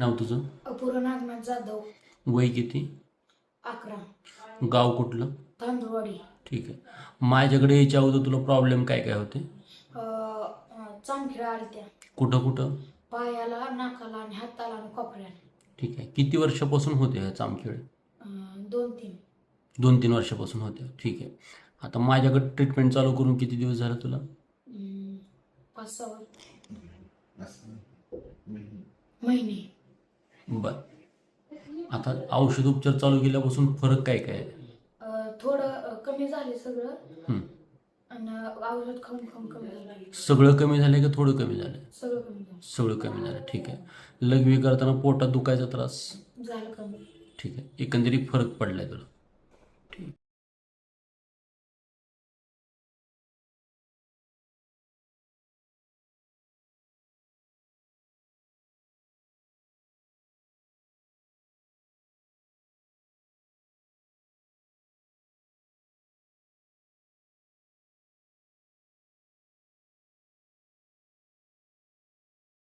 नाव तुझं? अपूर्व नागनाथ जाधव. वय किती? अकरा. गाव कुठलं? तांदूळवाडी. ठीक आहे. माझ्याकडे यायच्या अगोदर तुला प्रॉब्लेम काय काय होते? चांखिळा आलत्या. कुठं कुठं? पायाला नाकाला आणि हाताला आणि कोपऱ्याला. ठीक आहे. किती वर्षापासून होते ह्या चामखेड? अं, दोन तीन दोन तीन वर्षापासून होते ठीक आहे. आता माझ्याकडे ट्रीटमेंट चालू करून किती दिवस झाले तुला? अं, पाच सहा. महिने. बर. आता औषध उपचार चालू केल्यापासून फरक काय काय? आहे अं, थोडं कमी झाले सगळं. हं. आणि औषध खाऊन खाऊन कमी झालं. सगळं कमी झालं का थोडं कमी झालं? सगळं कमी झालं. सगळं कमी झालं. ठीक आहे. लघवी करताना पोटात दुखायचा त्रास? झालं कमी. ठीक आहे. एकंदरीत फरक पडलाय तुला?